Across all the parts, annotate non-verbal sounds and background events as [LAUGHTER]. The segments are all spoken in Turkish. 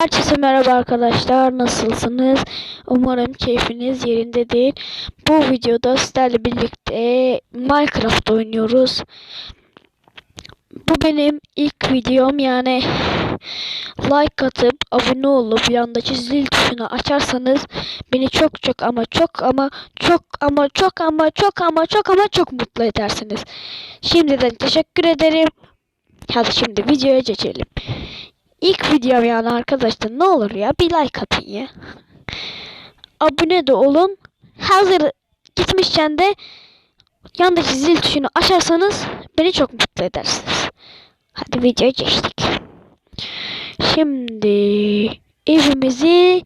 Herkese merhaba arkadaşlar. Nasılsınız? Umarım keyfiniz yerindedir. Bu videoda sizlerle birlikte Minecraft oynuyoruz. Bu benim ilk videom yani like atıp abone olup yandaki zil tuşunu açarsanız beni çok çok ama çok ama çok ama çok ama çok ama çok ama çok mutlu edersiniz. Şimdiden teşekkür ederim. Hadi şimdi videoya geçelim. İlk videom yani arkadaşlar ne olur ya bir like atın ya. Abone de olun. Hazır gitmişken de yandaki zil tuşunu açarsanız beni çok mutlu edersiniz. Hadi videoya geçtik. Şimdi evimizi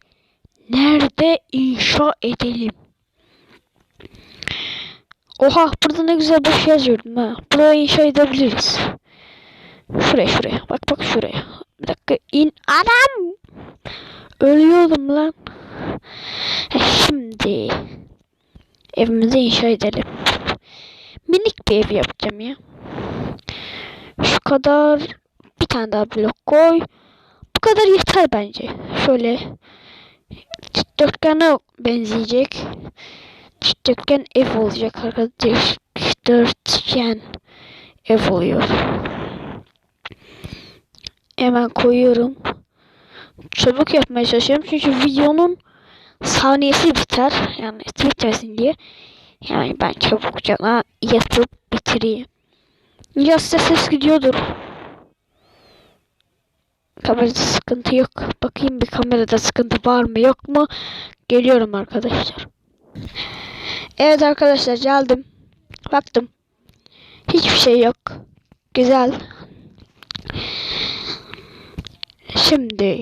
nerede inşa edelim? Oha burada ne güzel boş yazıyordum ha. Burayı inşa edebiliriz. Şuraya şuraya. Bak bak şuraya. Bir dakika in. Anam. Ölüyordum lan. He, Şimdi evimizi inşa edelim. Minik bir ev yapacağım ya. Şu kadar bir tane daha blok koy. Bu kadar yeter bence. Şöyle dikdörtgene benzeyecek. Dikdörtgen ev olacak arkadaşlar. Dikdörtgen ev oluyor. Hemen koyuyorum. Çabuk yapmaya çalışıyorum çünkü videonun saniyesi biter. Yani bitmesin diye. Yani ben çabukça yapıp bitireyim. Ya size ses gidiyordur. Kamerada sıkıntı yok. Bakayım bir kamerada sıkıntı var mı yok mu? Geliyorum arkadaşlar. Evet arkadaşlar geldim. Baktım. Hiçbir şey yok. Güzel. Şimdi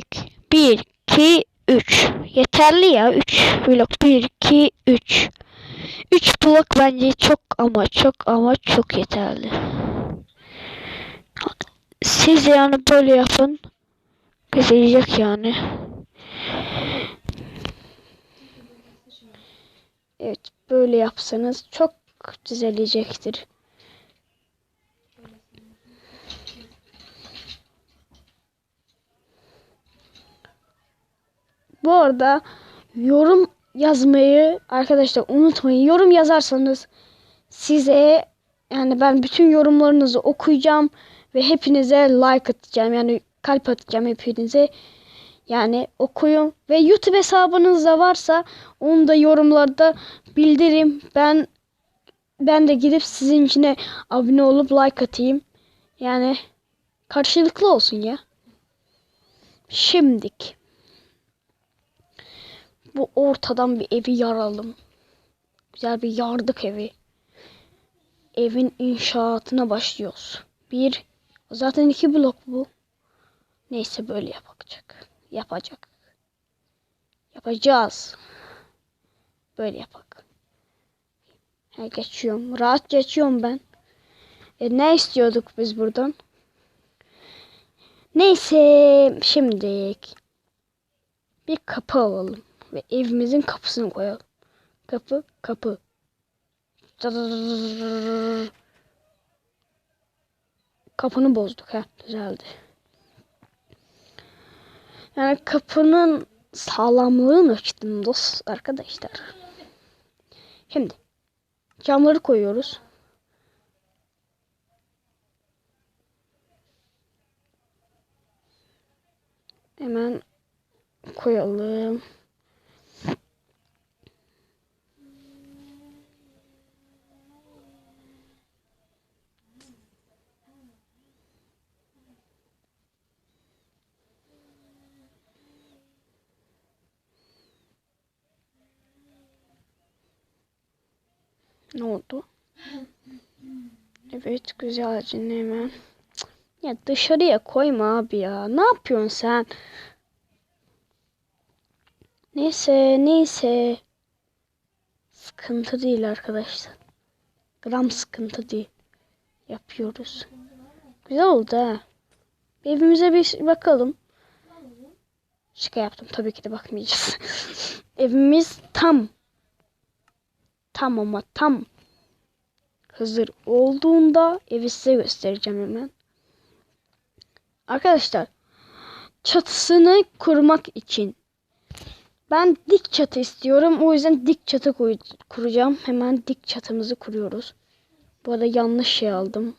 1 2 3 yeterli ya 3 blok 1 2 3 3 blok bence çok ama çok ama çok yeterli. Siz yani böyle yapın. Güzelecek yani. Evet böyle yapsanız çok düzelecektir. Bu arada yorum yazmayı arkadaşlar unutmayın. Yorum yazarsanız size yani ben bütün yorumlarınızı okuyacağım ve hepinize like atacağım. Yani kalp atacağım hepinize. Yani okuyun ve YouTube hesabınız da varsa onu da yorumlarda bildirin. Ben ben de gidip sizin içine abone olup like atayım. Yani karşılıklı olsun ya. Şimdik bu ortadan bir evi yaralım. Güzel bir yardık evi. Evin inşaatına başlıyoruz. Bir, zaten iki blok bu. Neyse böyle yapacak. Yapacak. Yapacağız. Böyle yapak. Ha, geçiyorum. Rahat geçiyorum ben. E, ne istiyorduk biz buradan? Neyse şimdi bir kapı alalım ve evimizin kapısını koyalım. Kapı, kapı. Kapını bozduk ha. Düzeldi. Yani kapının sağlamlığını ölçtüm dost arkadaşlar. Şimdi camları koyuyoruz. Hemen koyalım. Ne oldu? Evet güzelce hemen. Ya dışarıya koyma abi ya. Ne yapıyorsun sen? Neyse neyse. Sıkıntı değil arkadaşlar. Gram sıkıntı değil. Yapıyoruz. Güzel oldu ha. Evimize bir bakalım. Şaka yaptım. Tabii ki de bakmayacağız. [LAUGHS] Evimiz tam. Tam ama tam hazır olduğunda evi size göstereceğim hemen. Arkadaşlar çatısını kurmak için. Ben dik çatı istiyorum. O yüzden dik çatı kuracağım. Hemen dik çatımızı kuruyoruz. Bu arada yanlış şey aldım.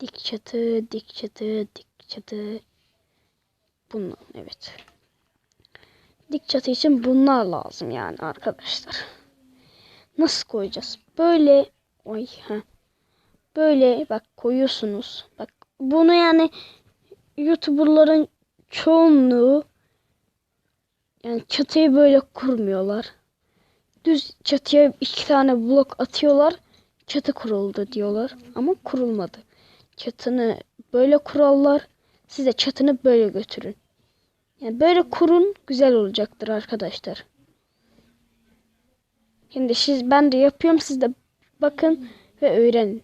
Dik çatı, dik çatı, dik çatı. Bunlar evet. Dik çatı için bunlar lazım yani arkadaşlar. Nasıl koyacağız? Böyle oy ha. Böyle bak koyuyorsunuz. Bak bunu yani YouTuber'ların çoğunluğu yani çatıyı böyle kurmuyorlar. Düz çatıya iki tane blok atıyorlar. Çatı kuruldu diyorlar. Ama kurulmadı. Çatını böyle kurallar. Siz de çatını böyle götürün. Yani böyle kurun güzel olacaktır arkadaşlar. Şimdi siz ben de yapıyorum siz de bakın ve öğrenin.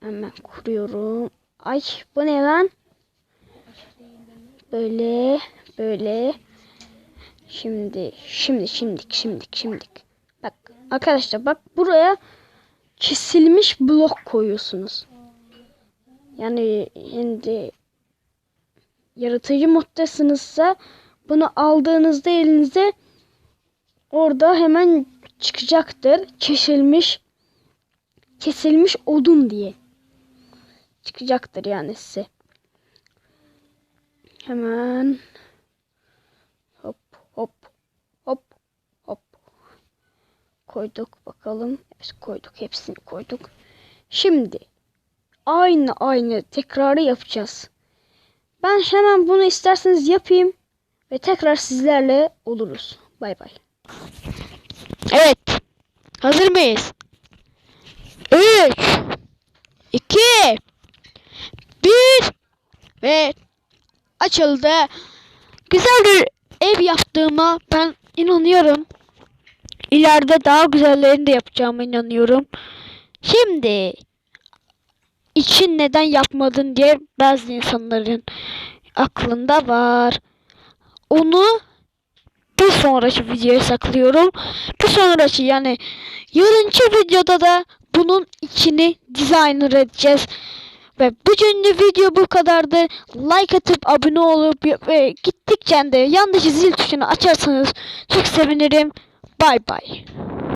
Hemen kuruyorum. Ay bu ne lan? Böyle böyle. Şimdi şimdi şimdik şimdik şimdik. Bak arkadaşlar bak buraya kesilmiş blok koyuyorsunuz. Yani şimdi yaratıcı moddasınızsa bunu aldığınızda elinize orada hemen çıkacaktır. Kesilmiş kesilmiş odun diye. Çıkacaktır yani size. Hemen hop hop hop hop koyduk bakalım. Evet koyduk hepsini koyduk. Şimdi aynı aynı tekrarı yapacağız. Ben hemen bunu isterseniz yapayım ve tekrar sizlerle oluruz. Bay bay. Evet. Hazır mıyız? 3 2 1 ve açıldı. Güzel bir ev yaptığıma ben inanıyorum. İleride daha güzellerini de yapacağıma inanıyorum. Şimdi için neden yapmadın diye bazı insanların aklında var. Onu bir sonraki videoya saklıyorum. Bir sonraki yani yarınki videoda da bunun içini designer edeceğiz. Ve bugünlük video bu kadardı. Like atıp abone olup ve gittikçe de yandaki zil tuşunu açarsanız çok sevinirim. Bay bay.